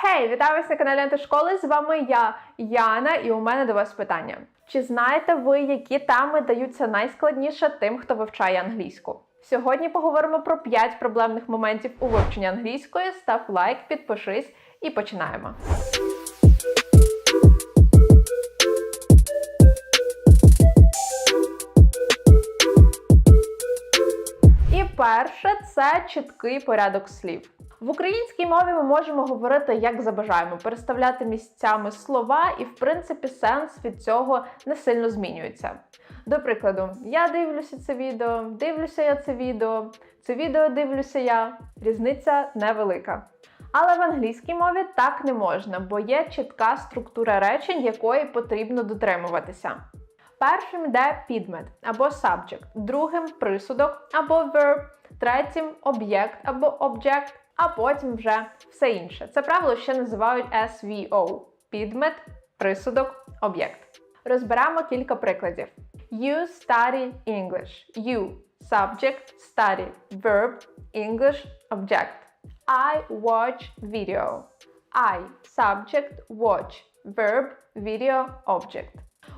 Хей, вітаю вас на каналі Антишколи. З вами я, Яна, і у мене до вас питання. Чи знаєте ви, які теми даються найскладніше тим, хто вивчає англійську? Сьогодні поговоримо про 5 проблемних моментів у вивченні англійської. Став лайк, підпишись і починаємо. І перше це чіткий порядок слів. В українській мові ми можемо говорити як забажаємо, переставляти місцями слова, і в принципі сенс від цього не сильно змінюється. До прикладу, я дивлюся це відео, дивлюся я це відео, це відео дивлюся я. Різниця невелика. Але в англійській мові так не можна, бо є чітка структура речень, якої потрібно дотримуватися. Першим йде підмет або subject, другим присудок або verb, третім об'єкт або object, а потім вже все інше. Це правило ще називають SVO підмет, присудок, об'єкт. Розберемо кілька прикладів. You study English. You subject, study verb, English object. I watch video. I subject, watch verb, video, object.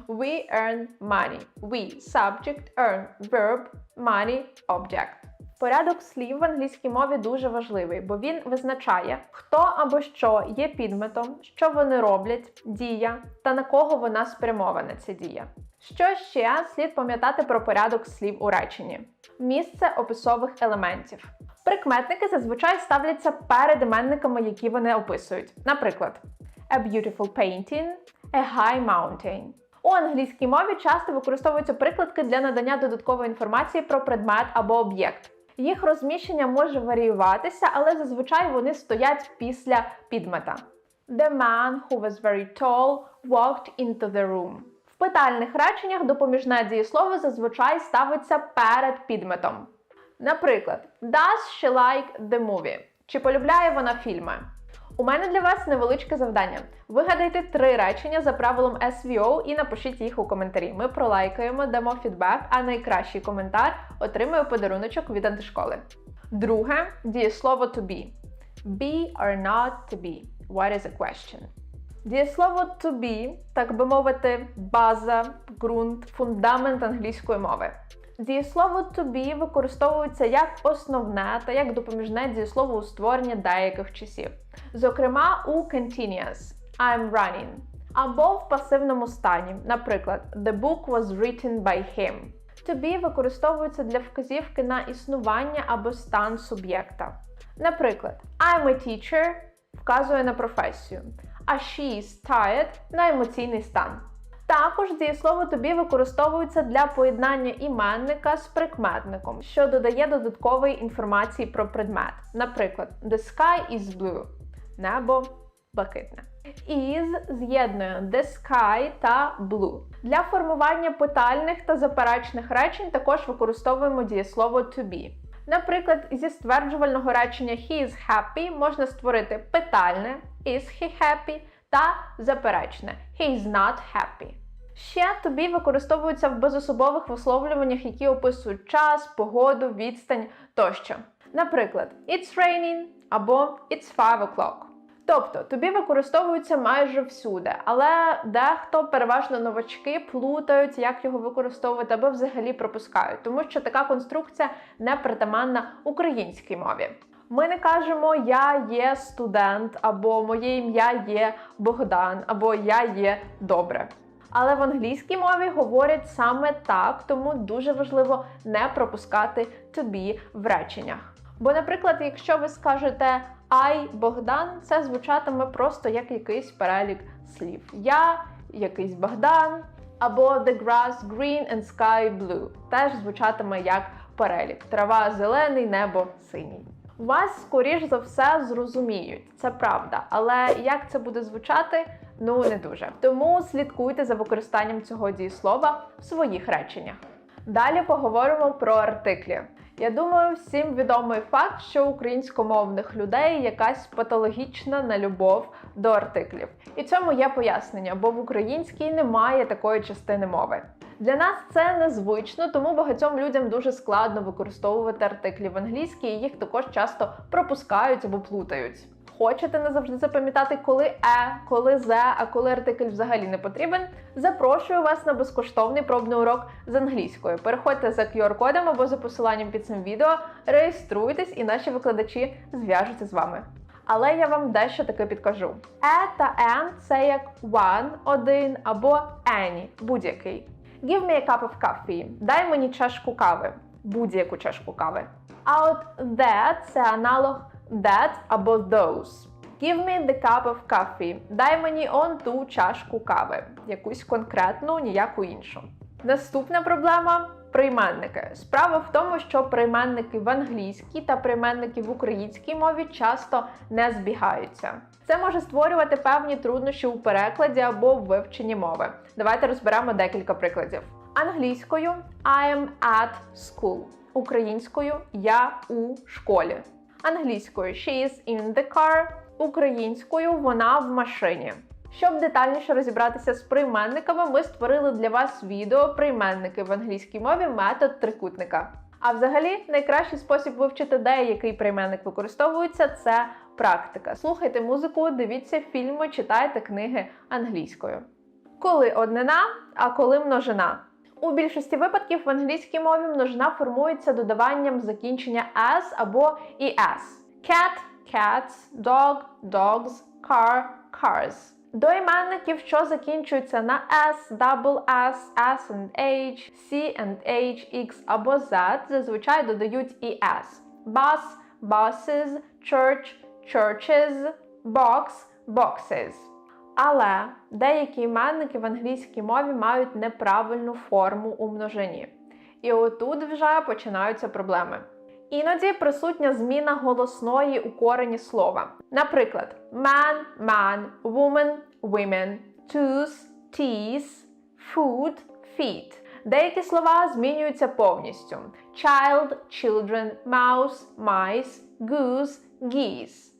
We earn money. We subject, earn verb, money, object. Порядок слів в англійській мові дуже важливий, бо він визначає, хто або що є підметом, що вони роблять, дія та на кого вона спрямована ця дія. Що ще слід пам'ятати про порядок слів у реченні? Місце описових елементів. Прикметники зазвичай ставляться перед іменниками, які вони описують. Наприклад, a beautiful painting, a high mountain. У англійській мові часто використовуються прикладки для надання додаткової інформації про предмет або об'єкт. Їх розміщення може варіюватися, але зазвичай вони стоять після підмета. The man who was very tall walked into the room. В питальних реченнях допоміжне дієслово зазвичай ставиться перед підметом. Наприклад, Does she like the movie? Чи полюбляє вона фільми? У мене для вас невеличке завдання. Вигадайте три речення за правилом SVO і напишіть їх у коментарі. Ми пролайкаємо, дамо фідбек, а найкращий коментар отримує подаруночок від антишколи. Друге дієслово to be. Be or not to be. What is a question? Дієслово to be, так би мовити, база, ґрунт, фундамент англійської мови. Дієслово to be використовується як основне та як допоміжне дієслово у створенні деяких часів. Зокрема, у continuous I'm running або в пасивному стані. Наприклад, The book was written by him. To be використовується для вказівки на існування або стан суб'єкта. Наприклад, I'm a teacher вказує на професію, а she is tired на емоційний стан. Також дієслово тобі використовується для поєднання іменника з прикметником, що додає додаткової інформації про предмет. Наприклад, the sky is blue небо блакитне. Is з'єднує the sky та blue. Для формування питальних та заперечних речень також використовуємо дієслово to be. Наприклад, зі стверджувального речення he is happy можна створити питальне is he happy та заперечне he is not happy. Ще to be використовується в безособових висловлюваннях, які описують час, погоду, відстань тощо. Наприклад, it's raining або it's 5 o'clock. Тобто тобі використовується майже всюди, але дехто, переважно новачки, плутають, як його використовувати або взагалі пропускають, тому що така конструкція не притаманна українській мові. Ми не кажемо Я є студент, або моє ім'я є Богдан, або Я є добре. Але в англійській мові говорять саме так, тому дуже важливо не пропускати be в реченнях. Бо, наприклад, якщо ви скажете I Богдан, це звучатиме просто як якийсь перелік слів. Я, якийсь Богдан, або The grass green and sky blue. Теж звучатиме як перелік. Трава зелений, небо синій. Вас, скоріш за все, зрозуміють, це правда. Але як це буде звучати, ну не дуже. Тому слідкуйте за використанням цього дієслова в своїх реченнях. Далі поговоримо про артиклі. Я думаю, всім відомий факт, що українськомовних людей якась патологічна нелюбов до артиклів. І цьому є пояснення, бо в українській немає такої частини мови. Для нас це незвично, тому багатьом людям дуже складно використовувати артиклі в англійській, і їх також часто пропускають або плутають. Хочете не завжди запам'ятати, коли е, коли зе, а коли артикль взагалі не потрібен? Запрошую вас на безкоштовний пробний урок з англійської. Переходьте за QR-кодом або за посиланням під цим відео, реєструйтесь, і наші викладачі зв'яжуться з вами. Але я вам дещо таке підкажу. Е та ен це як one, один або any, будь-який. Give me a cup of coffee. Дай мені чашку кави. Будь-яку чашку кави. А от that це аналог that або those. Give me the cup of coffee. Дай мені он ту чашку кави. Якусь конкретну, ніяку іншу. Наступна проблема прийменники. Справа в тому, що прийменники в англійській та прийменники в українській мові часто не збігаються. Це може створювати певні труднощі у перекладі або в вивченні мови. Давайте розберемо декілька прикладів. Англійською I am at school. Українською я у школі. Англійською she is in the car. Українською вона в машині. Щоб детальніше розібратися з прийменниками, ми створили для вас відео прийменники в англійській мові метод трикутника. А взагалі, найкращий спосіб вивчити, де який прийменник використовується, це практика. Слухайте музику, дивіться фільми, читайте книги англійською. Коли однина, а коли множина. У більшості випадків в англійській мові множина формується додаванням закінчення s або es. Cat – cats, dog – dogs, car – cars. До іменників, що закінчуються на S, double S, S and H, C and H, X або Z, зазвичай додають і S. Bus – buses, church – churches, box – boxes. Але деякі іменники в англійській мові мають неправильну форму у множині. І отут вже починаються проблеми. Іноді присутня зміна голосної у корені слова. Наприклад, man, man, woman, women, tooth, teeth, food, feet. Деякі слова змінюються повністю: child, children, mouse, mice, goose, geese.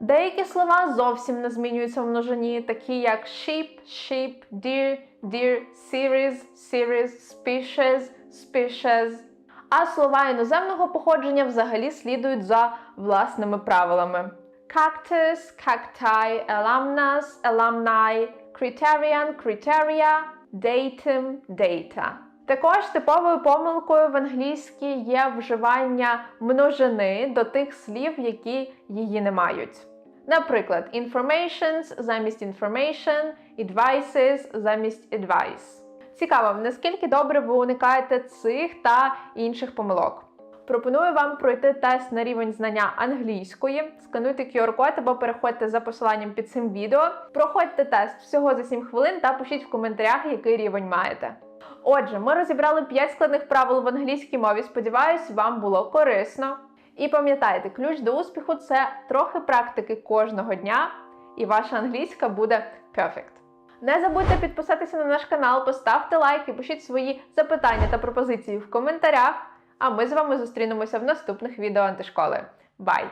Деякі слова зовсім не змінюються в множині, такі як sheep, sheep, deer, deer, series, series, species, species. А слова іноземного походження взагалі слідують за власними правилами. Cactus, cacti, alumnus, alumni, criterion, criteria, datum, data. Також типовою помилкою в англійській є вживання множини до тих слів, які її не мають. Наприклад, informations замість information, advices замість advice. Цікаво, наскільки добре ви уникаєте цих та інших помилок. Пропоную вам пройти тест на рівень знання англійської. Скануйте QR-код або переходьте за посиланням під цим відео. Проходьте тест всього за 7 хвилин та пишіть в коментарях, який рівень маєте. Отже, ми розібрали 5 складних правил в англійській мові. Сподіваюсь, вам було корисно. І пам'ятайте, ключ до успіху це трохи практики кожного дня, і ваша англійська буде perfect. Не забудьте підписатися на наш канал, поставте лайк і пишіть свої запитання та пропозиції в коментарях. А ми з вами зустрінемося в наступних відео антишколи. Бай!